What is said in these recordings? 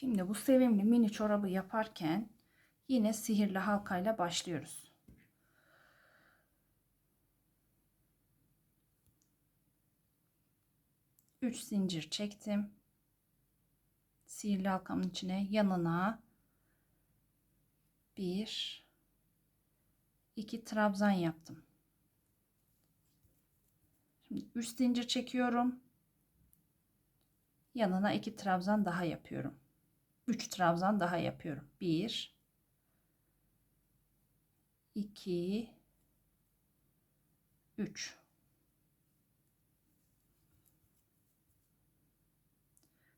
Şimdi bu sevimli mini çorabı yaparken yine sihirli halkayla başlıyoruz. Üç zincir çektim. Sihirli halkamın içine yanına bir iki trabzan yaptım. Şimdi 3 zincir çekiyorum. Yanına 2 trabzan daha yapıyorum. 3 trabzan daha yapıyorum. 1 2 3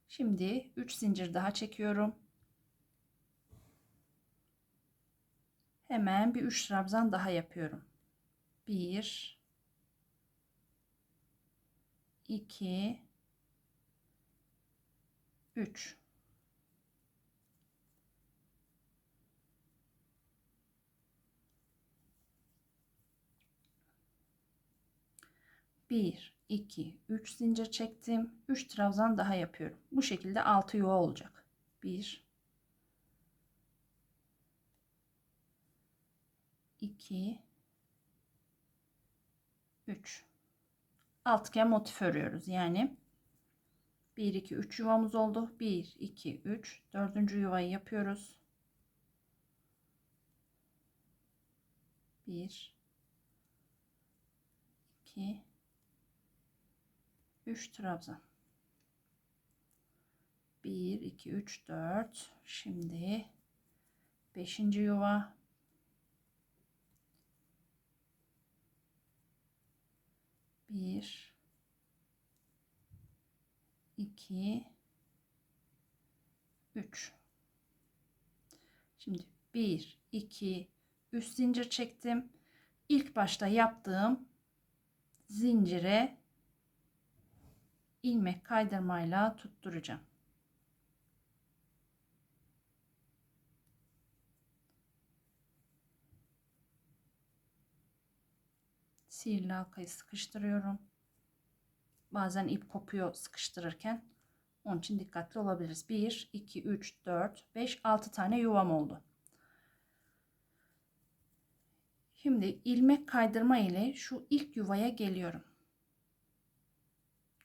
Şimdi 3 zincir daha çekiyorum. Hemen bir 3 trabzan daha yapıyorum. 1 2 3 1 2 3 zincir çektim. 3 trabzan daha yapıyorum. Bu şekilde 6 yuva olacak. 1 2 3 altıgen motif örüyoruz yani. 1 2 3 yuvamız oldu. 1 2 3 dördüncü yuvayı yapıyoruz. 1 2 3 trabzan 1 2 3 4 şimdi 5. yuva. Bir iki üç. Şimdi bir iki üç zincir çektim. İlk başta yaptığım zincire ilmek kaydırmayla tutturacağım. Sihirli halkayı sıkıştırıyorum. Bazen ip kopuyor sıkıştırırken. Onun için dikkatli olabiliriz. 1, 2, 3, 4, 5, 6 tane yuvam oldu. Şimdi ilmek kaydırma ile şu ilk yuvaya geliyorum.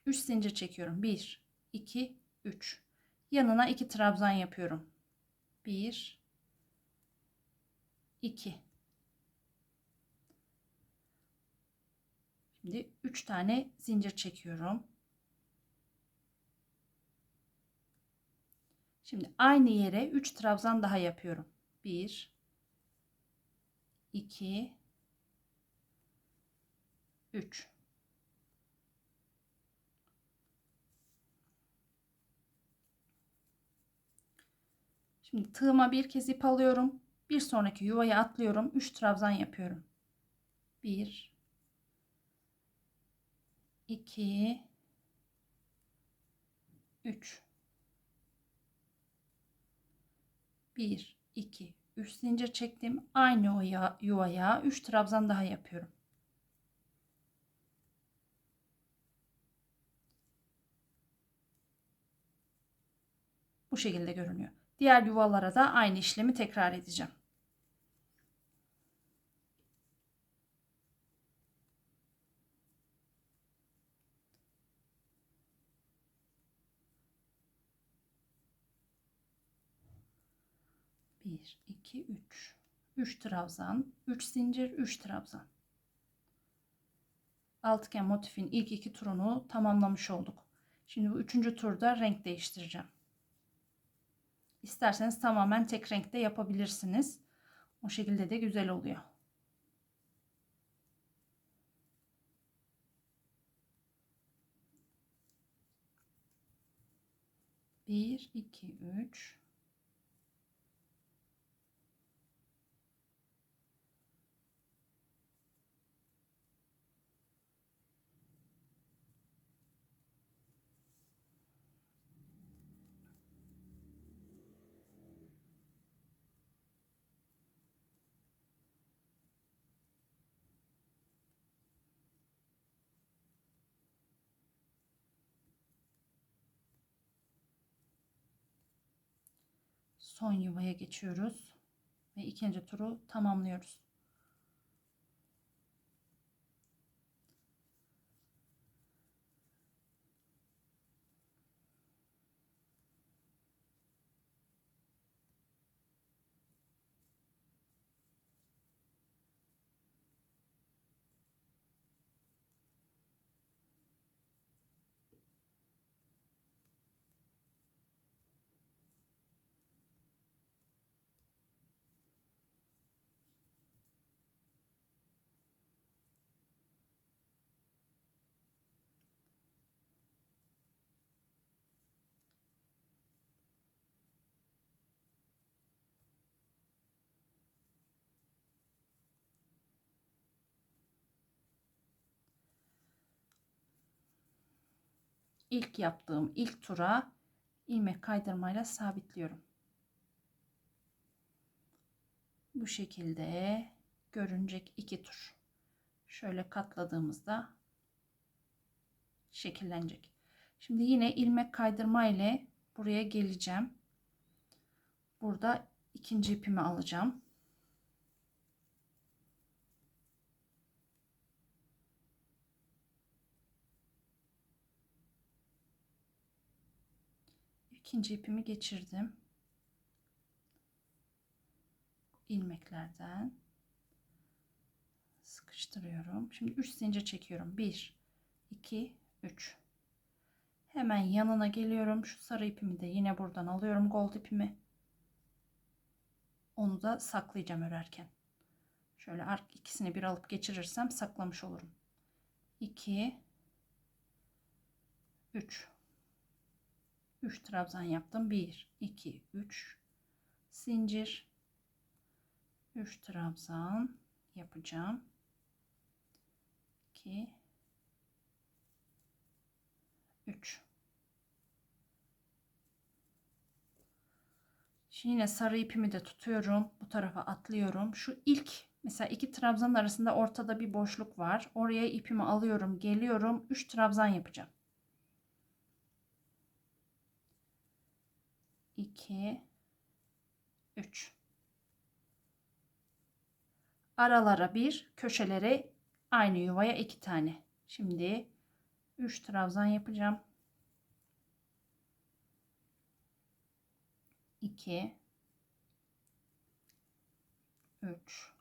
3 zincir çekiyorum. 1, 2, 3. Yanına 2 trabzan yapıyorum. 1, 2. Şimdi 3 tane zincir çekiyorum. Şimdi aynı yere 3 trabzan daha yapıyorum. 1 2 3 Şimdi tığıma bir kez ip alıyorum. Bir sonraki yuvaya atlıyorum. 3 trabzan yapıyorum. 1 2 3 1 2 3 zincir çektim. Aynı oya, yuvaya 3 trabzan daha yapıyorum. Bu şekilde görünüyor. Diğer yuvalara da aynı işlemi tekrar edeceğim. Bir, iki, üç. Üç trabzan, üç zincir, üç trabzan. Altıgen motifin ilk iki turunu tamamlamış olduk. Şimdi bu üçüncü turda renk değiştireceğim. İsterseniz tamamen tek renkte yapabilirsiniz. O şekilde de güzel oluyor. Bir, iki, üç. Son yuvaya geçiyoruz ve ikinci turu tamamlıyoruz. İlk yaptığım ilk tura ilmek kaydırmayla sabitliyorum. Bu şekilde görünecek iki tur. Şöyle katladığımızda şekillenecek. Şimdi yine ilmek kaydırma ile buraya geleceğim. Burada ikinci ipimi alacağım. İkinci ipimi geçirdim. ilmeklerden sıkıştırıyorum. Şimdi 3 zincir çekiyorum. 1 2 3 Hemen yanına geliyorum. Şu sarı ipimi de yine buradan alıyorum gold ipimi. Onu da saklayacağım örerken. Şöyle ark ikisini bir alıp geçirirsem saklamış olurum. 2 3 3 trabzan yaptım. 1 2 3 zincir 3 trabzan yapacağım. 2 3 Şimdi yine sarı ipimi de tutuyorum. Bu tarafa atlıyorum. Şu ilk mesela iki trabzan arasında ortada bir boşluk var. Oraya ipimi alıyorum, geliyorum. 3 trabzan yapacağım. 2 3 aralara bir köşelere aynı yuvaya iki tane. Şimdi 3 trabzan yapacağım. 2 3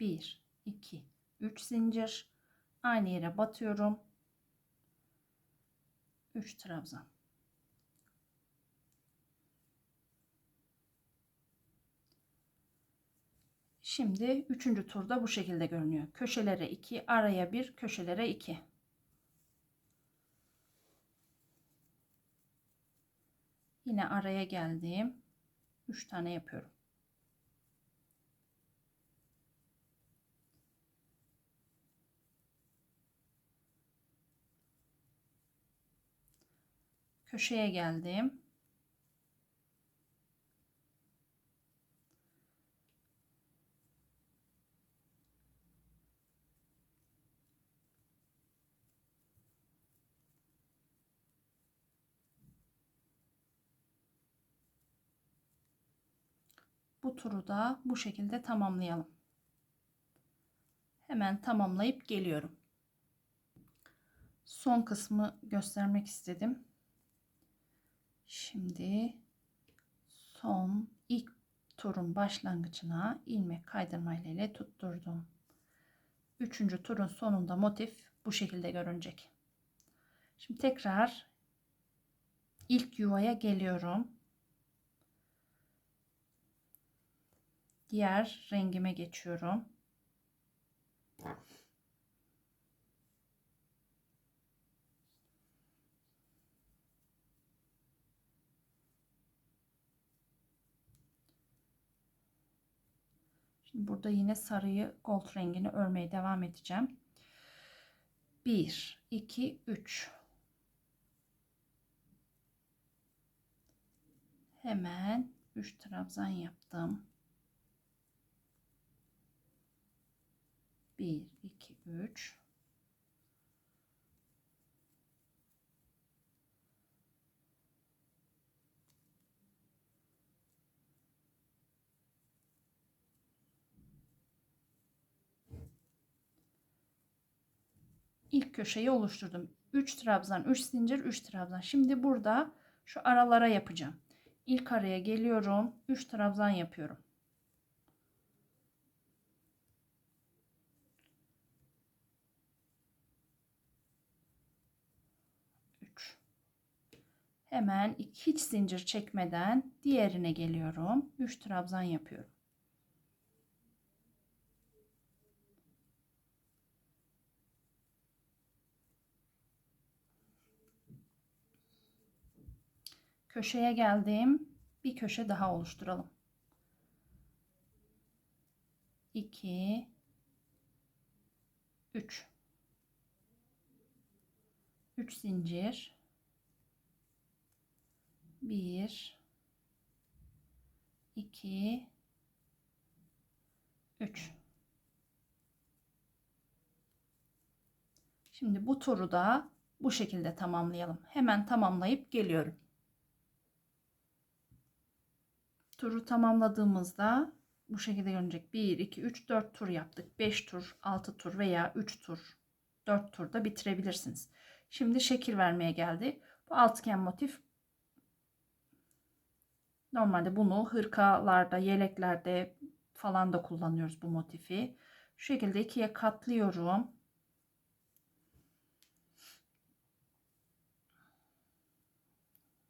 1 2 3 zincir. Aynı yere batıyorum. 3 trabzan Şimdi üçüncü turda bu şekilde görünüyor. Köşelere 2, araya 1, köşelere 2. Yine araya geldim. 3 tane yapıyorum. Köşeye geldim. Turu da bu şekilde tamamlayalım. Hemen tamamlayıp geliyorum. Son kısmı göstermek istedim. Şimdi son ilk turun başlangıcına ilmek kaydırma ile tutturdum. Üçüncü turun sonunda motif bu şekilde görünecek. Şimdi tekrar ilk yuvaya geliyorum. Diğer rengime geçiyorum. Şimdi burada yine sarıyı gold rengini örmeye devam edeceğim. 1 2 3 Hemen 3 trabzan yaptım. 1, 2, 3. ilk köşeyi oluşturdum. 3 trabzan, 3 zincir, 3 trabzan. Şimdi burada şu aralara yapacağım. İlk araya geliyorum. 3 trabzan yapıyorum. Hemen hiç zincir çekmeden diğerine geliyorum. 3 trabzan yapıyorum. Köşeye geldim. Bir köşe daha oluşturalım. 2 3 3 zincir 1 2 3 Şimdi bu turu da bu şekilde tamamlayalım. Hemen tamamlayıp geliyorum. Turu tamamladığımızda bu şekilde görünecek. 1, 2, 3, 4 tur yaptık. 5 tur, 6 tur veya 3 tur, 4 turda bitirebilirsiniz. Şimdi şekil vermeye geldi. Bu altıgen motif normalde bunu hırkalarda, yeleklerde falan da kullanıyoruz bu motifi. Şu şekilde ikiye katlıyorum.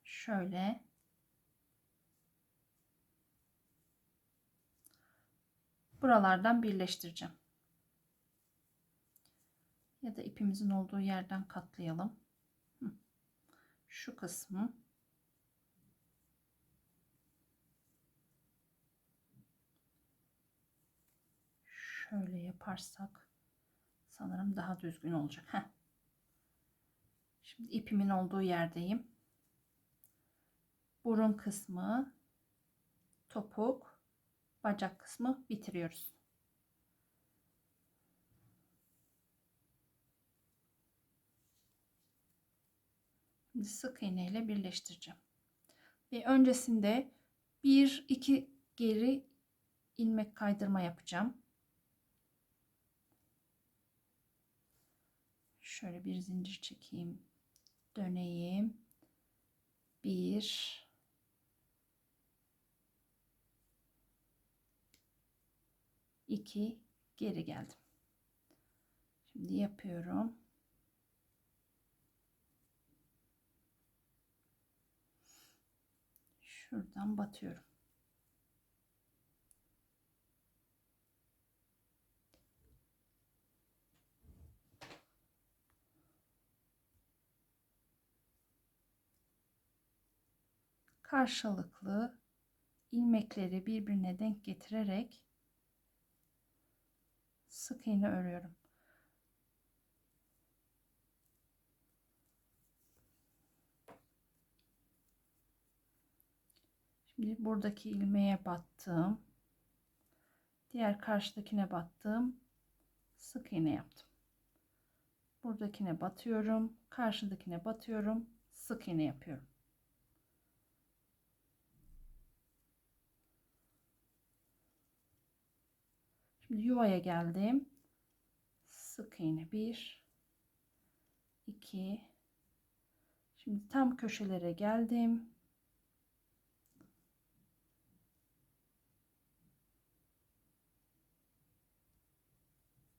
Şöyle buralardan birleştireceğim. Ya da ipimizin olduğu yerden katlayalım. Şu kısmı şöyle yaparsak sanırım daha düzgün olacak. Heh. Şimdi ipimin olduğu yerdeyim. Burun kısmı, topuk, bacak kısmı bitiriyoruz. Şimdi sık iğne ile birleştireceğim. Ve öncesinde bir iki geri ilmek kaydırma yapacağım. Şöyle bir zincir çekeyim. Döneyim. Bir 2 geri geldim. Şimdi yapıyorum. Şuradan batıyorum. Karşılıklı ilmekleri birbirine denk getirerek sık iğne örüyorum. Şimdi buradaki ilmeğe battım. Diğer karşıdakine battım. Sık iğne yaptım. Buradakine batıyorum. Karşıdakine batıyorum. Sık iğne yapıyorum. Yuvaya geldim. Sık iğne 1 2 Şimdi tam köşelere geldim.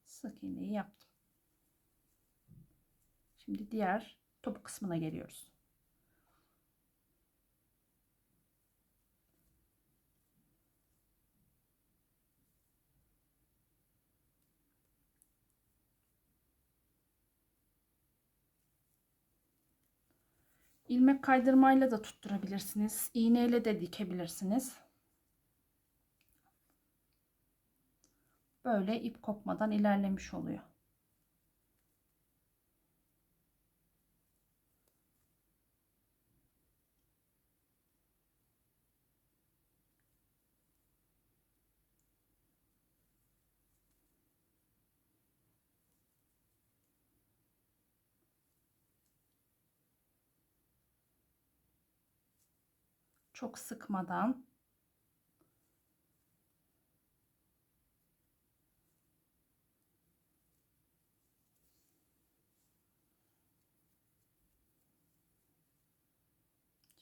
Sık iğneyi yaptım. Şimdi diğer topuk kısmına geliyoruz. İlmek kaydırmayla da tutturabilirsiniz. İğneyle de dikebilirsiniz. Böyle ip kopmadan ilerlemiş oluyor. Çok sıkmadan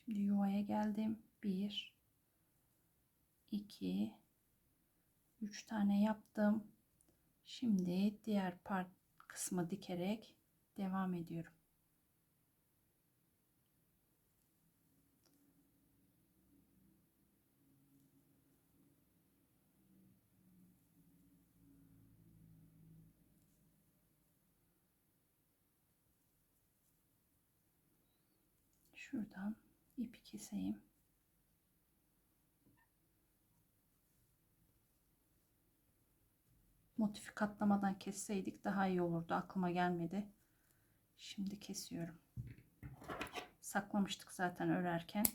Şimdi yuvaya geldim. 1 2 3 tane yaptım. Şimdi diğer part kısmı dikerek devam ediyorum. Şuradan ipi keseyim. Motifi katlamadan kesseydik daha iyi olurdu. Aklıma gelmedi. Şimdi kesiyorum. Saklamıştık zaten örerken.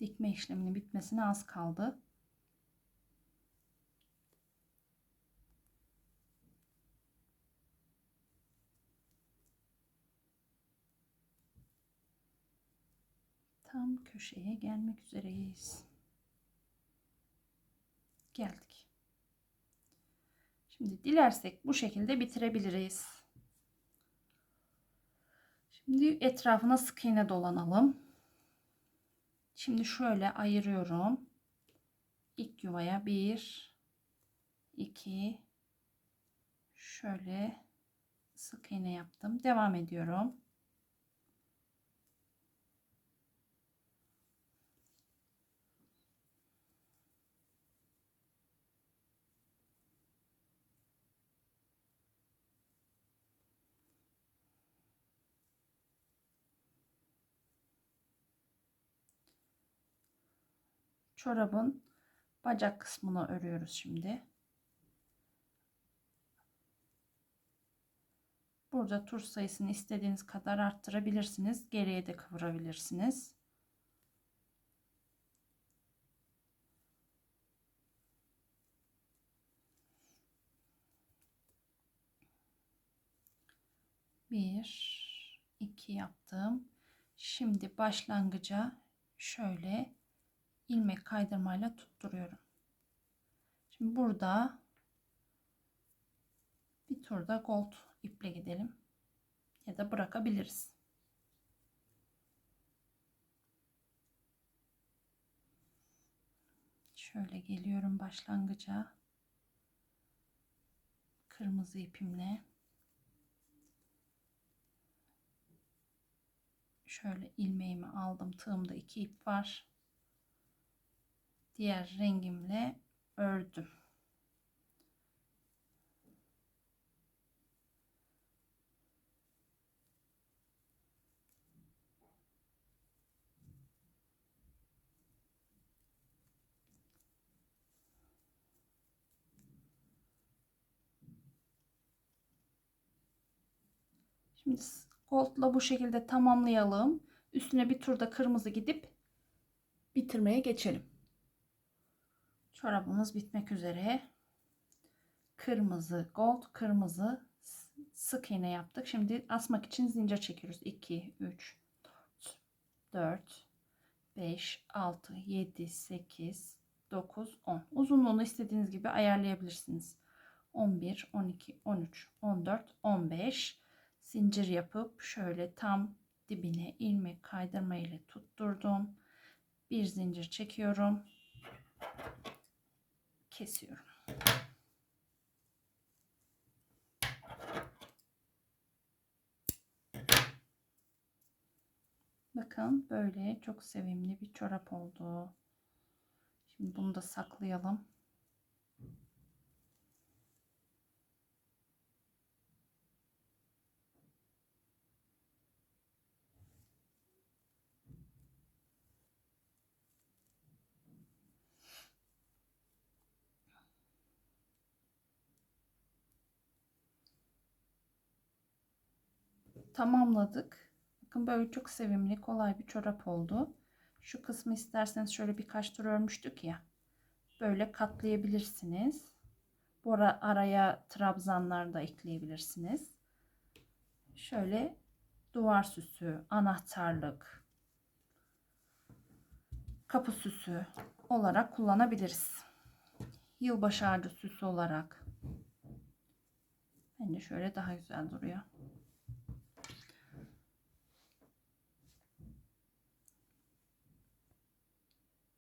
Dikme işleminin bitmesine az kaldı. Tam köşeye gelmek üzereyiz. Geldik. Şimdi dilersek bu şekilde bitirebiliriz. Şimdi etrafına sık iğne dolanalım. Şimdi şöyle ayırıyorum. İlk yuvaya bir, iki, şöyle sık iğne yaptım. Devam ediyorum. Çorabın bacak kısmını örüyoruz şimdi. Burada tur sayısını istediğiniz kadar arttırabilirsiniz. Geriye de kıvırabilirsiniz. Bir, iki yaptım. Şimdi başlangıca şöyle ilmek kaydırmayla tutturuyorum. Şimdi burada bir turda gold iple gidelim ya da bırakabiliriz. Şöyle geliyorum başlangıca. Kırmızı ipimle. Şöyle ilmeğimi aldım. Tığımda iki ip var diğer rengimle ördüm. Şimdi goldla bu şekilde tamamlayalım. Üstüne bir turda kırmızı gidip bitirmeye geçelim. Çorabımız bitmek üzere. Kırmızı, gold, kırmızı sık iğne yaptık. Şimdi asmak için zincir çekiyoruz. 2, 3, 4, 5, 6, 7, 8, 9, 10. Uzunluğunu istediğiniz gibi ayarlayabilirsiniz. 11, 12, 13, 14, 15 zincir yapıp şöyle tam dibine ilmek kaydırma ile tutturdum. Bir zincir çekiyorum kesiyorum. Bakın böyle çok sevimli bir çorap oldu. Şimdi bunu da saklayalım. Tamamladık. Bakın böyle çok sevimli, kolay bir çorap oldu. Şu kısmı isterseniz şöyle birkaç tur örmüştük ya. Böyle katlayabilirsiniz. Bu ara, araya trabzanlar da ekleyebilirsiniz. Şöyle duvar süsü, anahtarlık, kapı süsü olarak kullanabiliriz. Yılbaşı ağacı süsü olarak. Bence şöyle daha güzel duruyor.